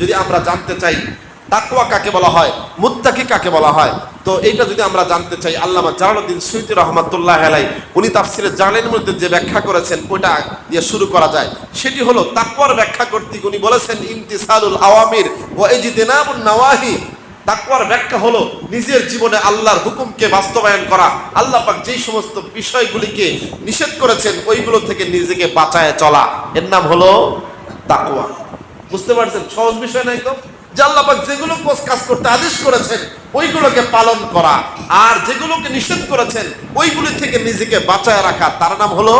যদি আমরা জানতে চাই তাকওয়া কাকে বলা হয়, মুত্তাকি কাকে বলা হয়, তো এইটা যদি আমরা জানতে চাই, আল্লামা জালালউদ্দিন সুইতি রহমাতুল্লাহ আলাই উনি তাফসিরে জালের মধ্যে যে ব্যাখ্যা করেছেন ওটা দিয়ে শুরু করা যায়। সেটি হলো তাকওয়ার ব্যাখ্যা করতে উনি বলেছেন, ইমতিসালুল আওয়ামির ওয়া ইজতিনাবুন নাওয়াহি। তাকওয়ার ব্যাখ্যা হলো নিজের জীবনে আল্লাহর হুকুমকে বাস্তবায়ন করা। আল্লাহ পাক যেই সমস্ত বিষয়গুলিকে নিষেধ করেছেন, ওইগুলো থেকে নিজেকে বাঁচায় চলা। এর নাম হলো তাকওয়া। বুঝতে পারছেন? সহজ বিষয় না একদম যে আল্লাহ পাক যেগুলো কাজ করতে আদেশ করেছেন, ওইগুলোকে পালন করা। আর যেগুলোকে নিষেধ করেছেন, ওইগুলি থেকে নিজেকে বাঁচায় রাখা। তার নাম হলো,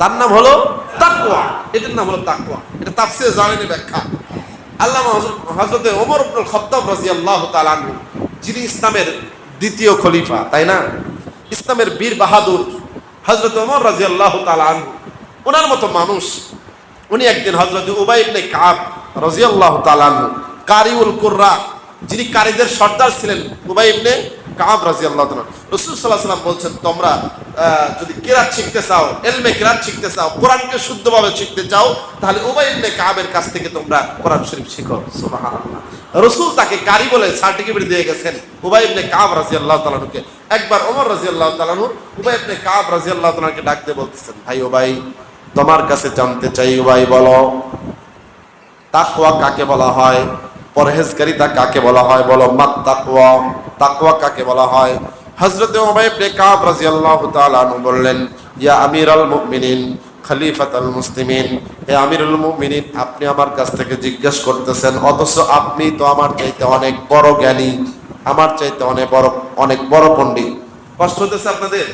তার নাম হলো তাকওয়া। এটার নাম হলো তাকওয়া। এটা তাফসিরে জানেনি ব্যাখ্যা। আল্লাহ হজরতে ওমর আব্দুল খত্তাব রাদিয়াল্লাহু তাআলা আনহু, যিনি ইসলামের দ্বিতীয় খলিফা, তাই না? ইসলামের বীর বাহাদুর হজরত ওমর রাদিয়াল্লাহু তাআলা আনহু, ওনার মতো মানুষ উনি একদিন হজরত উবাই ইবনে কাব রাদিয়াল্লাহু তাআলা কারিউল কুররা, যিনি কারীদের সর্দার ছিলেন উবাই ইবনে কাব রাদিয়াল্লাহু তাআলা রাসূল সাল্লাল্লাহু সাল্লাম বলছেন, তোমরা যদি কিরাত শিখতে চাও, এলমে কিরাত শিখতে চাও, কোরআনকে শুদ্ধভাবে শিখতে চাও, তাহলে উবাই ইবনে কাবের কাছ থেকে তোমরা কোরআন শরীফ শিখো। রাসূল তাকে কারি বলে সার্টিফিকেট দিয়ে গেছেন উবাই ইবনে কাব রাদিয়াল্লাহু তাআলাকে একবার ওমর রাদিয়াল্লাহু তাআলা উবাই ইবনে কাব রাদিয়াল্লাহু তাআলাকে ডাক দিয়ে বলতেছেন, ভাই উবাই তোমার কাছে জানতে চাই উবাই বলো। তাকওয়া কাকে বলা হয়? পরহেজকারিতা কাকে বলা হয়? বলো, মাত তাকওয়া। তাকওয়া কাকে বলা হয়? ইবনে কাব রাদিয়াল্লাহু তাআলা বললেন, ইয়া আমিরাল মুমিনিন, খলিফাতুল মুসলিমিন, হে আমিরুল মুমিনিন, আপনি আমার কাছ থেকে জিজ্ঞেস করতেছেন, অথচ আপনি তো আমার চাইতে অনেক বড় জ্ঞানী, আমার চাইতে অনেক বড় অনেক বড় পণ্ডিত। কষ্ট হতেছে আপনাদের?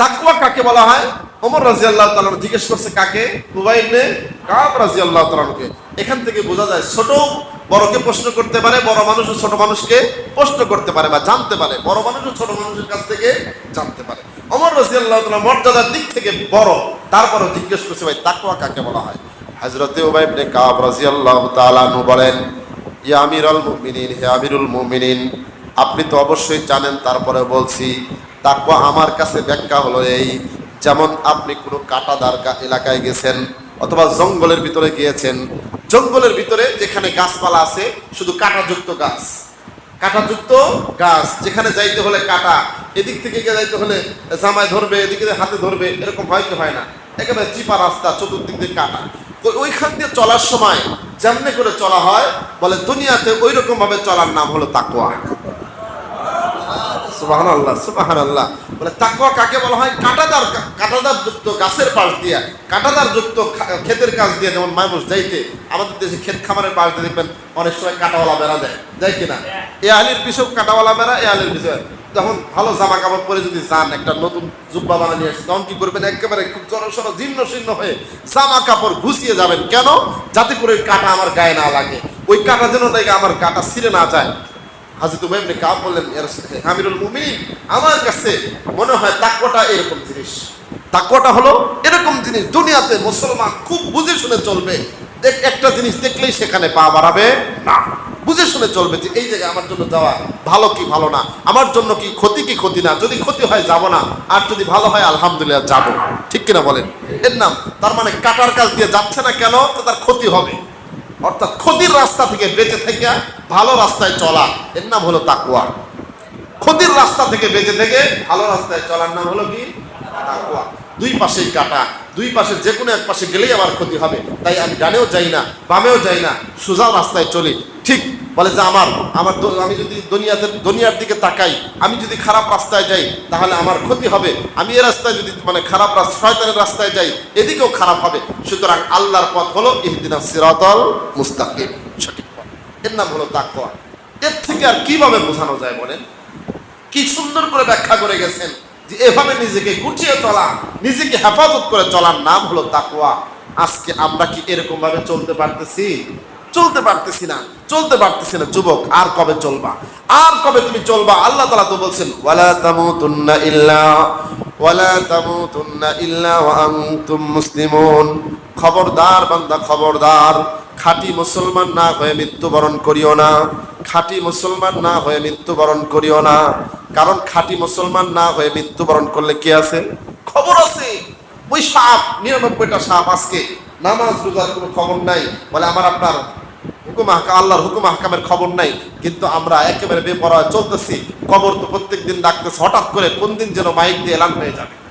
তাকওয়া কাকে বলা হয়? ওমর রাজিয়াল্লাহ তাআলা জিজ্ঞেস করছে কাকে? উবাই ইবনে কাব রাজিয়াল্লাহ তাআলাকে এখান থেকে বোঝা যায়, ছোট বড়কে প্রশ্ন করতে পারে, বড় মানুষ ছোট মানুষকে প্রশ্ন করতে পারে বা জানতে পারে। বড় মানুষও ছোট মানুষের কাছ থেকে জানতে পারে। ওমর রাজিয়াল্লাহ তাআলা মর্যাদার দিক থেকে বড়, তারপরও জিজ্ঞেস করছে, ভাই তাকুয়া কাকে বলা হয়? হাজরতে উবাই ইবনে কাব রাজিয়াল্লাহু তাআলা আনহু বলেন, ইয়া আমিরুল মুমিনিন, হে আমিরুল মুমিনিন, আপনি তো অবশ্যই জানেন তারপরে বলছি তাকওয়া আমার কাছে ব্যাখ্যা হলো এই, যেমন আপনি কোনো কাটাদার এলাকায় গেছেন অথবা জঙ্গলের ভিতরে গিয়েছেন, জঙ্গলের ভিতরে যেখানে গাছপালা আছে, শুধু কাঁটাযুক্ত গাছ। কাঁটাযুক্ত গাছ, যেখানে যাইতে হলে কাটা, এদিক থেকে যাইতে হলে জামায় ধরবে, এদিকে হাতে ধরবে, এরকম হয় কি হয় না? একেবারে চিপা রাস্তা, চতুর্দিক দিয়ে কাটা। ওই- ওইখান দিয়ে চলার সময় যেমনে করে চলা হয়, বলে দুনিয়াতে ওই রকম ভাবে চলার নাম হলো তাকওয়া। সুবাহান আল্লাহ সুবাহান আল্লাহ বলে, তাকওয়া কাকে বলা হয়? কাঁটাদার কাঁটাদার যুক্ত গাছের পাশ দিয়া কাঁটাদার যুক্ত ক্ষেতের কাজ দিয়ে যেমন মানুষ যাইতে, আমাদের দেশে ক্ষেত খামারের পাশ দিয়ে দেখবেন অনেক সময় কাটাওয়ালা বেড়া দেয় দেয় কিনা? এ আলির পিছু কাটাওয়ালা বেড়া, এ আলির পিছু যখন ভালো জামা কাপড় পরে যদি যান, একটা নতুন জুব্বা নিয়ে আসে তখন কি করবেন? একেবারে খুব জড়সড় জীর্ণ শীর্ণ হয়ে জামা কাপড় ঘুষিয়ে যাবেন। কেন? যাতে করে কাটা আমার গায়ে না লাগে। ওই কাটা যেন দেখে আমার কাটা ছিঁড়ে না যায়। হাজরত উবাই ইবনে কাব বললেন আমিরুল মুমিনিন, আমার কাছে মনে হয় তাকওয়াটা এরকম জিনিস। তাকওয়াটা হলো এরকম জিনিস, দুনিয়াতে মুসলমান খুব বুঝে শুনে চলবে। দেখ, একটা জিনিস দেখলেই সেখানে পা বাড়াবে না। বুঝে শুনে চলবে যে এই জায়গায় আমার জন্য যাওয়া ভালো কি ভালো না? আমার জন্য কি ক্ষতি কি ক্ষতি না? যদি ক্ষতি হয় যাব না, আর যদি ভালো হয় আলহামদুলিল্লাহ যাব। ঠিক কিনা বলেন? এর নাম, তার মানে কাটার কাজ দিয়ে যাচ্ছে না কেন? তো তার ক্ষতি হবে। অর্থাৎ ক্ষতির রাস্তা থেকে বেঁচে থেকে ভালো রাস্তায় চলা। এর নাম হলো তাকুয়া ক্ষতির রাস্তা থেকে বেঁচে থেকে ভালো রাস্তায় চলার নাম হলো কি? তাকুয়া দুই পাশেই কাটা, দুই পাশে যে কোনো এক পাশে গেলেই আমার ক্ষতি হবে। তাই আমি ডানেও যাই না, বামেও যাই না সোজা রাস্তায় চলি। ঠিক বলে যে আমার আমার আমি যদি দুনিয়াতে, দুনিয়ার দিকে তাকাই, আমি যদি খারাপ রাস্তায় যাই, তাহলে আমার ক্ষতি হবে। আমি এ রাস্তায় যদি মানে খারাপ রাস্তা শয়তানের রাস্তায় যাই, এদিকেও খারাপ হবে। সুতরাং আল্লাহর পথ হলো ইহদিনা সিরাতাল মুস্তাকিম। সঠিক পথ। এর নাম হলো তাকওয়া। এর থেকে আর কীভাবে বোঝানো যায় বলেন? কি সুন্দর করে ব্যাখ্যা করে গেছেন যে এভাবে নিজেকে গুটিয়ে চলা, নিজেকে হেফাজত করে চলার নাম হলো তাকুয়া আজকে আমরা কি এরকম ভাবে চলতে পারতেছি? চলতে পারতেছি না। চলতে পারতেছি না, যুবক, আর কবে চলবা? আর কবে তুমি চলবা? আল্লাহ তালা তো বলছেন, ওয়ালা তামুতুন্না ইল্লা, ওয়ালা তামুতুন্না ইল্লা ওয়া আনতুম মুসলিমুন। খবরদার বান্দা, খবরদার, খাঁটি মুসলমান না হয়ে মৃত্যুবরণ করিও না। খাঁটি মুসলমান না হয়ে মৃত্যুবরণ করিও না। কারণ খাঁটি মুসলমান না হয়ে মৃত্যুবরণ করলে কি আছে? খবর আছে। ওই সাপ, নিরানব্বইটা সাপ আজকে নামাজ, রোজার কোনো খবর নাই। বলে আমার আপনার হুকুম হাকা আল্লাহর হুকুম হাকামের খবর নাই। কিন্তু আমরা একেবারে বেপরোয়া চলতেছি। কবর তো প্রত্যেক দিন ডাকতেছে, হঠাৎ করে কোন দিন যেন মাইক দিয়ে এলান হয়ে যাবে।